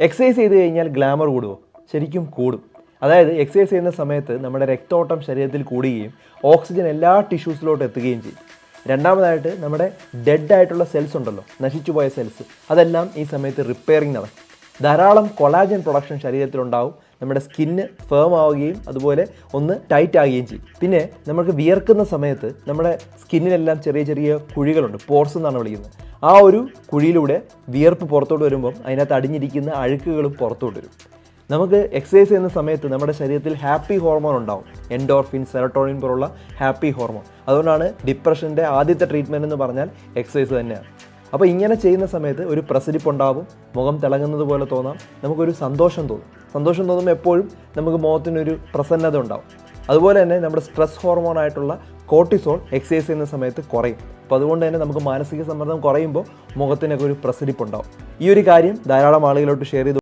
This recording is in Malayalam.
എക്സസൈസ് ചെയ്ത് കഴിഞ്ഞാൽ ഗ്ലാമർ കൂടുമോ ശരിക്കും കൂടും. അതായത് എക്സസൈസ് ചെയ്യുന്ന സമയത്ത് നമ്മുടെ രക്തോട്ടം ശരീരത്തിൽ കൂടുകയും ഓക്സിജൻ എല്ലാ ടിഷ്യൂസിലോട്ട് എത്തുകയും ചെയ്യും. രണ്ടാമതായിട്ട് നമ്മുടെ ഡെഡ് ആയിട്ടുള്ള സെൽസ് ഉണ്ടല്ലോ. നശിച്ചുപോയ സെൽസ് അതെല്ലാം ഈ സമയത്ത് റിപ്പയറിങ് നടക്കും. ധാരാളം കൊളാജൻ പ്രൊഡക്ഷൻ ശരീരത്തിലുണ്ടാവും. നമ്മുടെ സ്കിന്ന് ഫേം ആവുകയും അതുപോലെ ഒന്ന് ടൈറ്റ് ആവുകയും ചെയ്യും. പിന്നെ നമുക്ക് വിയർക്കുന്ന സമയത്ത് നമ്മുടെ സ്കിന്നിലെല്ലാം ചെറിയ ചെറിയ കുഴികളുണ്ട്. പോർസ് എന്നാണ് വിളിക്കുന്നത്. ആ ഒരു കുഴിയിലൂടെ വിയർപ്പ് പുറത്തോട്ട് വരുമ്പം അതിനകത്ത് അടിഞ്ഞിരിക്കുന്ന അഴുക്കുകളും പുറത്തോട്ട് വരും. നമുക്ക് എക്സസൈസ് ചെയ്യുന്ന സമയത്ത് നമ്മുടെ ശരീരത്തിൽ ഹാപ്പി ഹോർമോൺ ഉണ്ടാവും. എൻഡോർഫിൻ സെറട്ടോണിൻ പോലുള്ള ഹാപ്പി ഹോർമോൺ അതുകൊണ്ടാണ് ഡിപ്രഷന്റെ ആദ്യത്തെ ട്രീറ്റ്മെന്റ് എന്ന് പറഞ്ഞാൽ എക്സസൈസ് തന്നെയാണ്. അപ്പോൾ ഇങ്ങനെ ചെയ്യുന്ന സമയത്ത് ഒരു പ്രസരിപ്പ് ഉണ്ടാവും മുഖം തിളങ്ങുന്നത് പോലെ തോന്നാം നമുക്കൊരു സന്തോഷം തോന്നും. സന്തോഷം തോന്നുമ്പോൾ എപ്പോഴും നമുക്ക് മുഖത്തിനൊരു പ്രസന്നത ഉണ്ടാവും. അതുപോലെ തന്നെ നമ്മുടെ സ്ട്രെസ് ഹോർമോൺ ആയിട്ടുള്ള കോർട്ടിസോൾ എക്സസൈസ് ചെയ്യുന്ന സമയത്ത് കുറയും. അപ്പോൾ അതുകൊണ്ട് തന്നെ നമുക്ക് മാനസിക സമ്മർദ്ദം കുറയുമ്പോൾ മുഖത്തിനൊക്കെ ഒരു പ്രസരിപ്പ് ഉണ്ടാവും ഈ ഒരു കാര്യം ധാരാളം ആളുകളോട്ട് ഷെയർ ചെയ്ത്